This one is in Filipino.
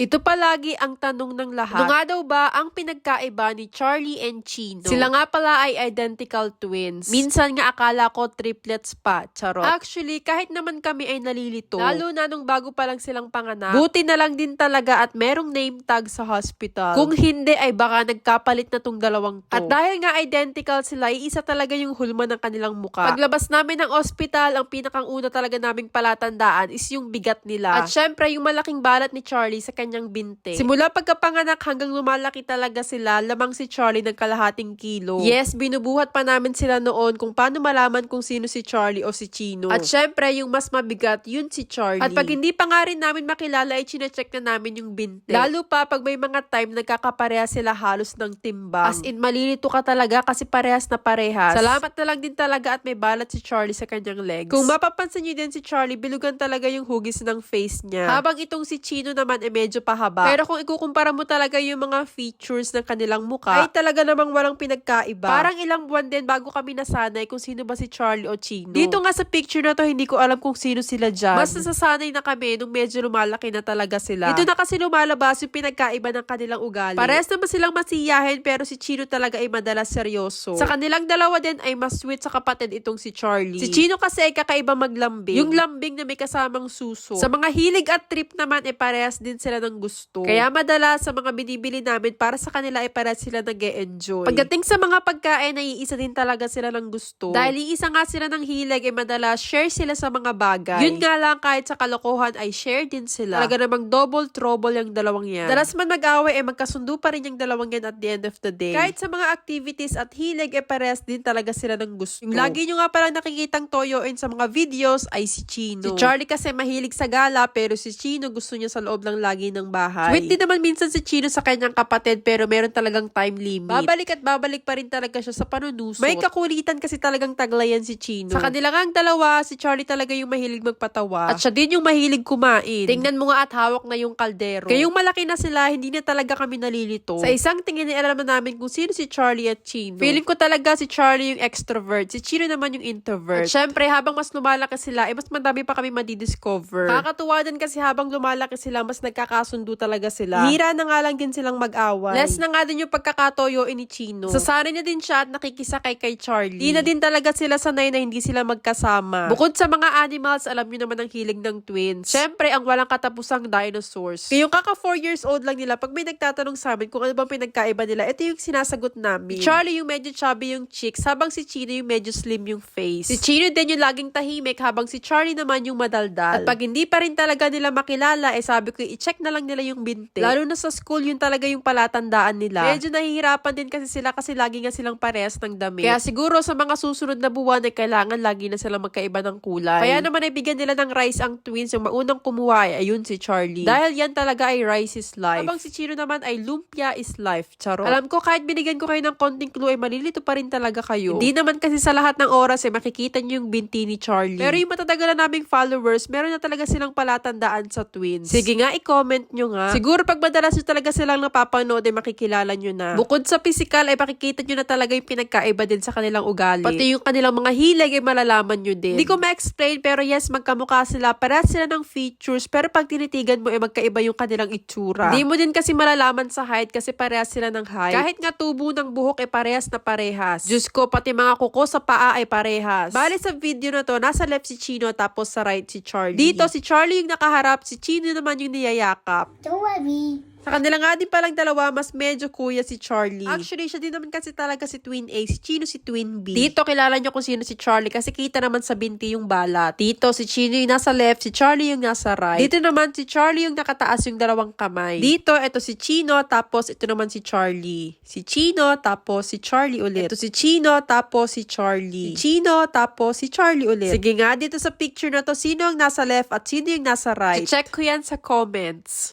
Ito palagi ang tanong ng lahat. Ano nga daw ba ang pinagkaiba ni Charlie and Chino? Sila nga pala ay identical twins. Minsan nga akala ko triplets pa. Charot. Actually, kahit naman kami ay nalilito. Lalo na nung bago pa lang silang panganak. Buti na lang din talaga at merong name tag sa hospital. Kung hindi ay baka nagkapalit na tong dalawang to. At dahil nga identical sila, isa talaga yung hulma ng kanilang muka. Paglabas namin ng ospital, ang pinakang una talaga naming palatandaan is yung bigat nila. At syempre, yung malaking balat ni Charlie sa kanyang binte. Simula pagkapanganak hanggang lumalaki talaga sila, lamang si Charlie ng kalahating kilo. Yes, binubuhat pa namin sila noon kung paano malaman kung sino si Charlie o si Chino. At syempre, yung mas mabigat, yun si Charlie. At pag hindi pa nga rin namin makilala, ay chinecheck na namin yung binte. Lalo pa pag may mga time nagkakapareha sila halos ng timbang. As in, malilito ka talaga kasi parehas na parehas. Salamat na lang din talaga at may balat si Charlie sa kanyang legs. Kung mapapansin niyo din si Charlie, bilugan talaga yung hugis ng face niya. Habang itong si Chino naman ay medyo pahaba. Pero kung ikukumpara mo talaga yung mga features ng kanilang mukha, ay talaga namang walang pinagkaiba. Parang ilang buwan din bago kami nasanay kung sino ba si Charlie o Chino. Dito nga sa picture na to, hindi ko alam kung sino sila dyan. Mas nasasanay na kami nung medyo lumalaki na talaga sila. Dito na kasi lumalabas yung pinagkaiba ng kanilang ugali. Parehas naman silang masiyahin pero si Chino talaga ay madalas seryoso. Sa kanilang dalawa din ay mas sweet sa kapatid itong si Charlie. Si Chino kasi ay kakaiba maglambing. Yung lambing na may kasamang suso. Sa mga hilig at trip naman ay parehas din sila ng gusto. Kaya madalas sa mga binibili namin para sa kanila ay parehas sila nag enjoy Pagdating sa mga pagkain ay iisa din talaga sila ng gusto. Dahil iisa nga sila ng hilig ay madalas share sila sa mga bagay. Yun nga lang kahit sa kalokohan ay share din sila. Talaga namang double trouble yung dalawang yan. Dalas man mag-away ay magkasundo pa rin yung dalawang yan at the end of the day. Kahit sa mga activities at hilig ay parehas din talaga sila ng gusto. Yung lagi nyo nga parang nakikitang toyoin sa mga videos ay si Chino. Si Charlie kasi mahilig sa gala pero si Chino gusto niya sa loob lang lagi ng bahay. Sweet din naman minsan si Chino sa kanyang kapatid pero meron talagang time limit. Babalik at babalik pa rin talaga siya sa panunusot. May kakulitan kasi talagang taglayan si Chino. Sa kanila ang dalawa, si Charlie talaga yung mahilig magpatawa. At siya din yung mahilig kumain. Tingnan mo nga at hawak na yung kaldero. Kayong malaki na sila, hindi na talaga kami nalilito. Sa isang tingin ay alam na namin kung sino si Charlie at Chino. Feeling ko talaga si Charlie yung extrovert, si Chino naman yung introvert. At syempre, habang mas lumalaki sila, eh mas madami pa kami madidiscover. Kakatuwa din kasi habang lumalaki sila, mas nagkakasundo talaga sila. Hira na nga lang din silang mag-away. Less na nga din yung pagkakatoyo ni Chino. Sasanay na din siya at nakikisakay kay Charlie. Di na din talaga sila sanay na hindi sila magkasama. Bukod sa mga animals, alam nyo naman ang hilig ng twins. Syempre, ang walang katapusang dinosaurs. Kaya yung kaka 4 years old lang nila, pag may nagtatanong sa amin kung ano bang pinagkaiba nila, ito yung sinasagot namin. Si Charlie yung medyo chubby yung cheeks, habang si Chino yung medyo slim yung face. Si Chino din yung laging tahimik, habang si Charlie naman yung madaldal. At pag hindi pa rin talaga nila makilala, eh sabi ko, i-check na lang nila yung binte. Lalo na sa school, yun talaga yung palatandaan nila. Medyo nahihirapan din kasi sila kasi lagi nga silang parehas ng damit. Kaya siguro sa mga susunod na buwan ay kailangan lagi na silang magkaiba ng kulay. Kaya naman ay bigyan nila ng rice ang twins. Yung maunang kumuha ay ayun si Charlie. Dahil yan talaga ay rice is life. Habang si Chino naman ay lumpia is life. Charot. Alam ko kahit binigyan ko kayo ng konting clue ay malilito pa rin talaga kayo. Hindi naman kasi sa lahat ng oras ay makikita niyo yung binti ni Charlie. Pero yung matatagal na naming followers, meron na talaga silang palatandaan sa twins. Sige nga, i-comment nyo nga. Siguro pag madalas nyo talaga silang napapanood ay makikilala nyo na. Bukod sa physical ay makikita nyo na talaga yung pinagkaiba din sa kanilang ugali. Pati yung kanilang mga hilig ay malalaman nyo din. Hindi ko ma-explain pero yes, magkamukha sila. Parehas sila ng features pero pag tinitigan mo ay magkaiba yung kanilang itsura. Hindi mo din kasi malalaman sa height kasi parehas sila ng height. Kahit nga tubo ng buhok ay parehas na parehas. Diyos ko, pati mga kuko sa paa ay parehas. Bali sa video na to, nasa left si Chino tapos sa right si Charlie. Dito si Charlie yung nakaharap, si Chino naman yung niyayakap. Don't worry. Sa kanila nga din palang dalawa, mas medyo kuya si Charlie. Actually, siya din naman kasi talaga si Twin A. Si Chino si Twin B. Dito, kilala nyo kung sino si Charlie kasi kita naman sa binti yung balat. Dito, si Chino yung nasa left, si Charlie yung nasa right. Dito naman, si Charlie yung nakataas yung dalawang kamay. Dito, ito si Chino, tapos ito naman si Charlie. Si Chino, tapos si Charlie ulit. Ito si Chino, tapos si Charlie. Si Chino, tapos si Charlie ulit. Sige nga, dito sa picture na to, sino yung nasa left at sino yung nasa right. Check ko yan sa comments.